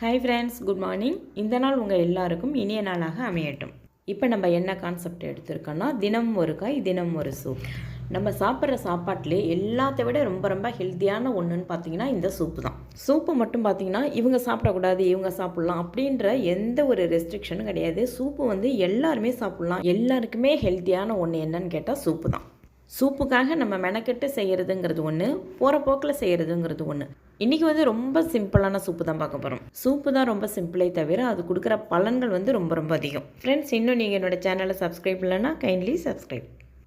Hi friends good morning இந்த நாள் உங்கள் எல்லாருக்கும் இனிய நாளாக அமையட்டும். இப்போ நம்ம என்ன கான்செப்ட் எடுத்திருக்கோன்னா தினம் ஒரு காய் தினம் ஒரு சூப். நம்ம சாப்பிட்ற சாப்பாட்டிலே எல்லாத்த விட ரொம்ப ரொம்ப ஹெல்த்தியான ஒன்றுன்னு பார்த்தீங்கன்னா இந்த சூப்பு தான். சூப்பு மட்டும் பார்த்தீங்கன்னா இவங்க சாப்பிடக்கூடாது இவங்க சாப்பிட்லாம் அப்படின்ற எந்த ஒரு ரெஸ்ட்ரிக்ஷனும் கிடையாது. சூப்பு வந்து எல்லாருமே சாப்பிட்லாம். எல்லாருக்குமே ஹெல்த்தியான ஒன்று என்னன்னு கேட்டால் சூப்பு தான். சூப்புக்காக நம்ம மெனக்கெட்டு செய்கிறதுங்கிறது ஒன்று போகிற போக்கில் செய்கிறதுங்கிறது ஒன்று இன்றைக்கி வந்து ரொம்ப சிம்பிளான சூப்பு தான் பார்க்க போகிறோம் சூப்பு தான் ரொம்ப சிம்பிளே தவிர அது கொடுக்குற பலன்கள் வந்து ரொம்ப ரொம்ப அதிகம். ஃப்ரெண்ட்ஸ் இன்னும் நீங்கள் என்னோடய சேனலை சப்ஸ்கிரைப் இல்லைன்னா கைண்ட்லி சப்ஸ்கிரைப்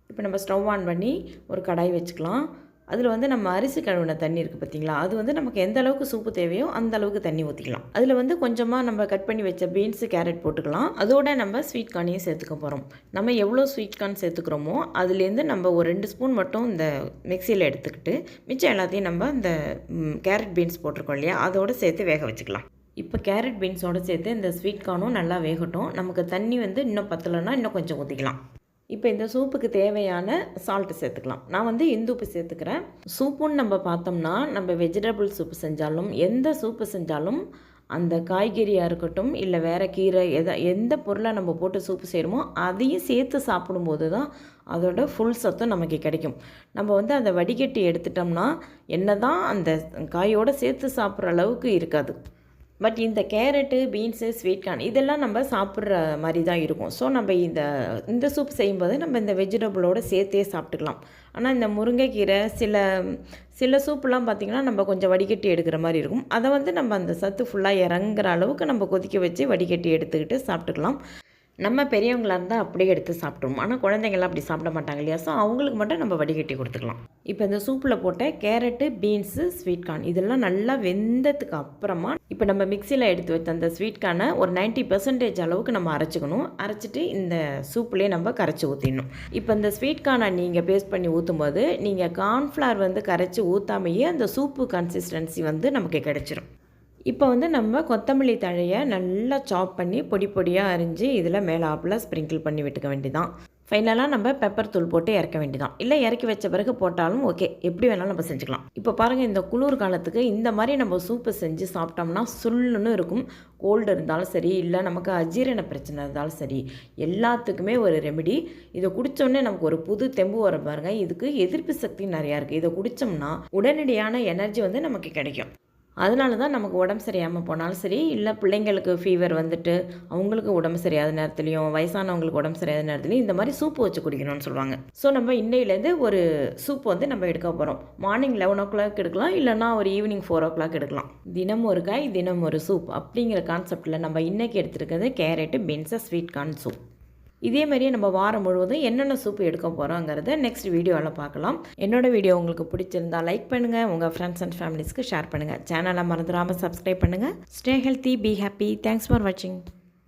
இப்போ நம்ம ஸ்டவ் ஆன் பண்ணி ஒரு கடாய் வச்சுக்கலாம். அதில் வந்து நம்ம அரிசி கழுவின தண்ணி இருக்குது பார்த்தீங்களா அது வந்து நமக்கு எந்த அளவுக்கு சூப்பு தேவையோ அந்த அளவுக்கு தண்ணி ஊற்றிக்கலாம் அதில் வந்து கொஞ்சமாக நம்ம கட் பண்ணி வச்ச பீன்ஸு கேரட் போட்டுக்கலாம். அதோட நம்ம ஸ்வீட் கார்னையும் சேர்த்துக்க போகிறோம் நம்ம எவ்வளோ ஸ்வீட் கார்ன் சேர்த்துக்கிறோமோ அதுலேருந்து நம்ம ஒரு ரெண்டு ஸ்பூன் மட்டும் இந்த மிக்சியில் எடுத்துக்கிட்டு மிச்சம் எல்லாத்தையும் நம்ம இந்த கேரட் பீன்ஸ் போட்டிருக்கோம் இல்லையா? அதோடு சேர்த்து வேக வச்சுக்கலாம். இப்போ கேரட் பீன்ஸோடு சேர்த்து இந்த ஸ்வீட் கார்னும் நல்லா வேகட்டும். நமக்கு தண்ணி வந்து இன்னும் பத்தலைன்னா இன்னும் கொஞ்சம் ஊற்றிக்கலாம் இப்போ இந்த சூப்புக்கு தேவையான சால்ட்டு சேர்த்துக்கலாம். நான் வந்து இந்துப்பு சேர்த்துக்கிறேன். சூப்புன்னு நம்ம பார்த்தோம்னா நம்ம வெஜிடபிள் சூப்பு செஞ்சாலும் எந்த சூப்பு செஞ்சாலும் அந்த காய்கறியாக இருக்கட்டும் இல்லை வேறு கீரை எதை எந்த பொருளை நம்ம போட்டு சூப்பு செய்கிறோமோ அதையும் சேர்த்து சாப்பிடும்போது தான் அதோட ஃபுல் சத்தும் நமக்கு கிடைக்கும். நம்ம வந்து அதை வடிகட்டி எடுத்துட்டோம்னா என்ன தான் அந்த காயோடு சேர்த்து சாப்பிட்ற அளவுக்கு இருக்காது. பட் இந்த கேரட்டு பீன்ஸு ஸ்வீட் கார்ன் இதெல்லாம் நம்ம சாப்பிட்ற மாதிரி தான் இருக்கும். ஸோ நம்ம இந்த இந்த சூப் செய்யும்போது நம்ம இந்த வெஜிடபிளோடு சேர்த்தே சாப்பிட்டுக்கலாம். ஆனால் இந்த முருங்கைக்கீரை சில சில சூப்லாம் பார்த்திங்கன்னா நம்ம கொஞ்சம் வடிகட்டி எடுக்கிற மாதிரி இருக்கும். அதை வந்து நம்ம அந்த சத்து ஃபுல்லாக இறங்குற அளவுக்கு நம்ம கொதிக்க வச்சு வடிகட்டி எடுத்துக்கிட்டு சாப்பிட்டுக்கலாம். நம்ம பெரியவங்களாக இருந்தால் அப்படியே எடுத்து சாப்பிட்ருவோம் ஆனால் குழந்தைங்களாம் அப்படி சாப்பிட மாட்டாங்க இல்லையா? ஸோ அவங்களுக்கு மட்டும் நம்ம வடிகட்டி கொடுத்துக்கலாம். இப்போ இந்த சூப்பில் போட்ட கேரட்டு பீன்ஸு ஸ்வீட் கார்ன் இதெல்லாம் நல்லா வெந்ததுக்கு அப்புறமா இப்போ நம்ம மிக்சியில் எடுத்து வச்ச அந்த ஸ்வீட் கார்னை ஒரு நைன்ட்டி பர்சன்டேஜ் அளவுக்கு நம்ம அரைச்சிக்கணும். அரைச்சிட்டு இந்த சூப்லேயே நம்ம கரைச்சி ஊற்றிடணும் இப்போ இந்த ஸ்வீட் கார்னை நீங்கள் பேஸ்ட் பண்ணி ஊற்றும் போது நீங்கள் கார்ன்ஃப்ளவர் வந்து கரைச்சி ஊற்றாமையே அந்த சூப்பு கன்சிஸ்டன்சி வந்து நமக்கு கிடச்சிரும். இப்போ வந்து நம்ம கொத்தமல்லி தழையை நல்லா சாப் பண்ணி பொடி பொடியாக அரிஞ்சு இதில் மேலே ஆப்பில் ஸ்ப்ரிங்கிள் பண்ணி விட்டுக்க வேண்டியதான் ஃபைனலாக நம்ம பெப்பர் தூள் போட்டு இறக்க வேண்டியதான் இல்லை இறக்கி வச்ச பிறகு போட்டாலும் ஓகே எப்படி வேணாலும் நம்ம செஞ்சுக்கலாம். இப்போ பாருங்கள் இந்த குளிர் காலத்துக்கு இந்த மாதிரி நம்ம சூப்பு செஞ்சு சாப்பிட்டோம்னா சுல்லுன்னு இருக்கும். கோல்டு இருந்தாலும் சரி இல்லை நமக்கு அஜீரண பிரச்சனை இருந்தாலும் சரி எல்லாத்துக்குமே ஒரு ரெமெடி இதை குடித்தோடனே நமக்கு ஒரு புது தெம்பு வர பாருங்கள் இதுக்கு எதிர்ப்பு சக்தி நிறையா இருக்குது இதை குடித்தோம்னா உடனடியான எனர்ஜி வந்து நமக்கு கிடைக்கும். அதனால தான் நமக்கு உடம்பு சரியாமல் போனாலும் சரி இல்லை பிள்ளைங்களுக்கு ஃபீவர் வந்துட்டு அவங்களுக்கு உடம்பு சரியாத நேரத்துலையும் வயசானவங்களுக்கு உடம்பு சரியாத நேரத்துலையும் இந்த மாதிரி சூப்பு வச்சு குடிக்கணும்னு சொல்லுவாங்க. ஸோ நம்ம இன்னையிலேருந்து ஒரு சூப் வந்து நம்ம எடுக்க போகிறோம் மார்னிங் லெவன் ஓ கிளாக் எடுக்கலாம் இல்லைனா ஒரு ஈவினிங் ஃபோர் ஓ கிளாக் எடுக்கலாம். தினம் ஒரு காய் தினம் ஒரு சூப் அப்படிங்கிற கான்செப்டில் நம்ம இன்றைக்கி எடுத்துருக்கிறது கேரட்டு பீன்ஸை ஸ்வீட் கார்ன் சூப் இதே மாதிரியே நம்ம வாரம் முழுவதும் என்னென்ன சூப் எடுக்க போகிறோங்கிறத நெக்ஸ்ட் வீடியோவில் பார்க்கலாம். என்னோடய வீடியோ உங்களுக்கு பிடிச்சிருந்தா லைக் பண்ணுங்கள் உங்கள் ஃப்ரெண்ட்ஸ் அண்ட் ஃபேமிலிஸ்க்கு ஷேர் பண்ணுங்கள் சேனலை மறந்துடாமல் சப்ஸ்கிரைப் பண்ணுங்கள் stay healthy be happy thanks for வாட்சிங்